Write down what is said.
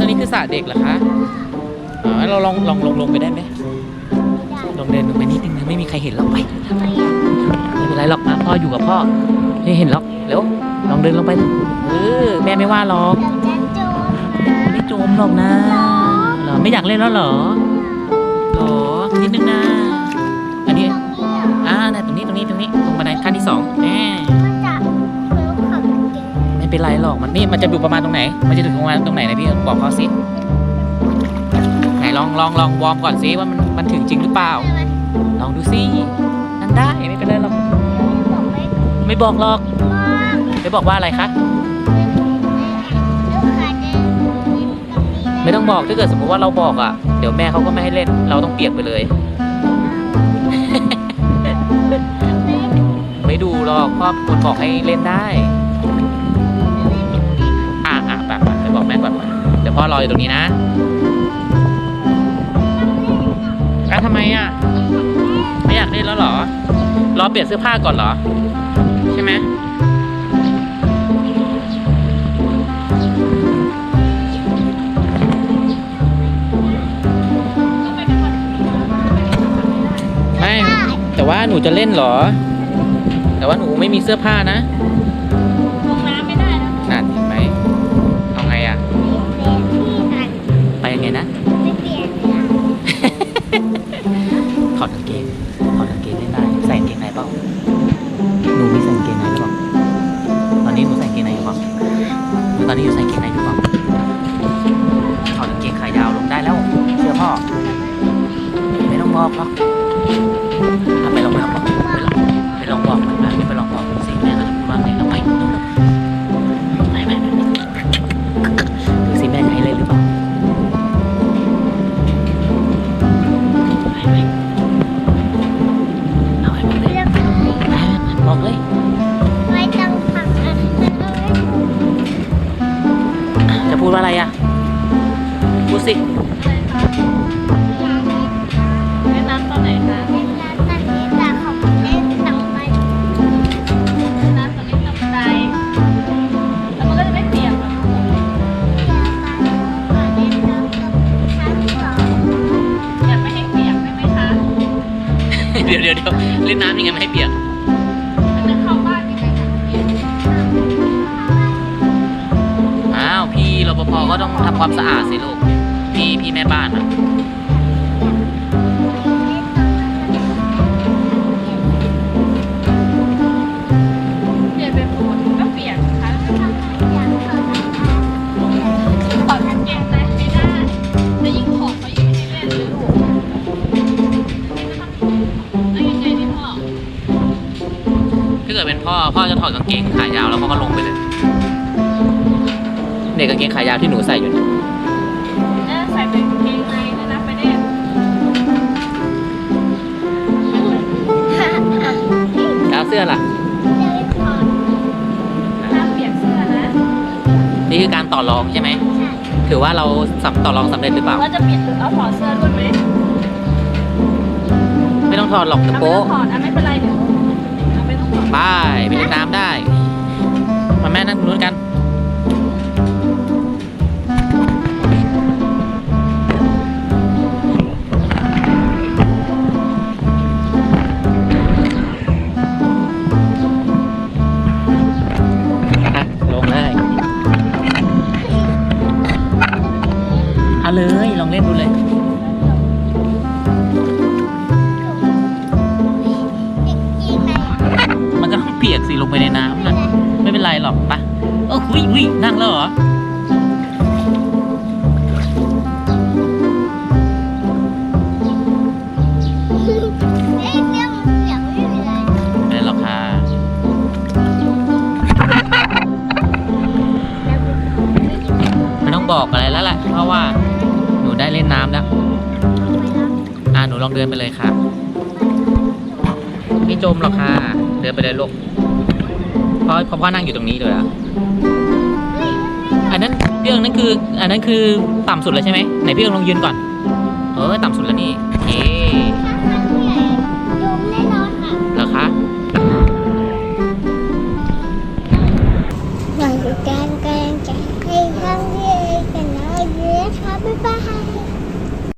ตรงนี้คือสระเด็กเหรอคะ อ๋อ เราลองลองลงลงไปได้ไหมลองเดินลงไปนิดนึงนะไม่มีใครเห็นหรอกไปทำไมอะไม่เป็นไรหรอกนะพ่ออยู่กับพ่อไม่เห็นหรอกเร็วลองเดินลงไปเออแม่ไม่ว่าหรอกเดี๋ยวจะโจมไม่จมหรอกนะเหรอไม่อยากเล่นแล้วเหรอ นไรหรอกมันนี่มันจะอยู่ประมาณตรงไหน มันจะถึงประมาณตรงไหนนะพี่บอกเขาสิไหนลองลองลองวอร์มก่อนสิว่ามันมันถึงจริงหรือเปล่าใช่ไหมลองดูสินั่งได้ไม่เป็นไรหรอกบอกไม่ไม่บอกหรอกว่าไม่บอกว่าอะไรคะลูกค้าจะไม่ต้องบอกถ้าเกิดสมมติว่าเราบอกอะเดี๋ยวแม่เขาก็ไม่ให้เล่น เราต้องเปียกไปเลย ไม่ดูหรอกพ่อเป็นคนบอกให้เล่นได้ รออยู่ตรงนี้นะอะทำไมอะ ไม่อยากเล่นแล้วเหรอ รอเปลี่ยนเสื้อผ้าก่อนเหรอ ใช่ไหมไม่ แต่ว่าหนูจะเล่นเหรอ แต่ว่าหนูไม่มีเสื้อผ้านะ ถอดกางเกงถอดกางเกงได้ไหมใส่กางเกงในเปล่าหนูมีใส่กางเกงในหรือเปล่าตอนนี้หนูใส่กางเกงในอยู่เปล่าหนูตอนนี้อยู่ใส่กางเกงในอยู่เปล่าถอดกางเกงขายาวลงได้แล้วเชื่อพ่อไม่ต้องบอกหรอกอะไปลองไปลองบอก อะดูสิเล่นน้ำตอนไหนคะเล่นน้ำตอนนี้แต่เขาเล่นต่ำไปเล่นน้ำตอนนี้ต่ำใจแล้วมันก็จะไม่เปียกหรอกเล่นน้ำกับชั้นสองอยากไม่ให้เปียกได้ไหมคะ เดี๋ยวเดี๋ยวเดี๋ยวเล่นน้ำยังไงไม่ให้เปียก ก็ต้องทำความสะอาดสิลูก พี่พี่แม่บ้านอะเปียกเป็นฝนก็เปียกนะคะถอดกางเกงในไม่ได้จะยิ่งถอดเขายิ่งไม่ให้เล่นเลยลูกเอายังไงดีพ่อ ถ้าเกิดเป็นพ่อ พ่อจะถอดกางเกงขายาวแล้วพ่อก็ลงไปเลย เด็กกางเกงขายาวที่หนูใส่อยู่เนี่ยเออใส่เป็นกางเกงในเลยนะไปเล่นแล้วเสื้อล่ะห้ามเปียกเสื้อนะนี่คือการต่อรองใช่ไหม ถือว่าเราสับต่อรองสำเร็จหรือเปล่าว่าจะเปลี่ยนหรือเอาถอดเสื้อด้วยไหมไม่ต้องถอดหรอกจะเอาไม่โป๊ะต้องถอดอะไม่เป็นไรเดี๋ยวเอาไม่ต้องถอด ไปไปเล่นน้ำได้ ลองเล่นดูเลย มันก็ต้องเปียกสิลงไปในน้ำนะไม่เป็นไรหรอกปะเออหุยหุยนั่งแล้วเหรอไม่เหรอค่ะไม่ต้องบอกอะไรแล้วแหละเพราะว่า นูได้เล่นน้ำแล้ว อ่าหนูลองเดินไปเลยค่ะ ไม่จมหรอกค่ะ เดินไปเลยลูกเพราะเพราะพ่อนั่งอยู่ตรงนี้เลยอะอันนั้นพี่เอิงนั่นคือ อันนั้นคือต่ำสุดแล้วใช่ไหมไหนพี่เอิงลองยืนก่อน เออต่ำสุดแล้วนี่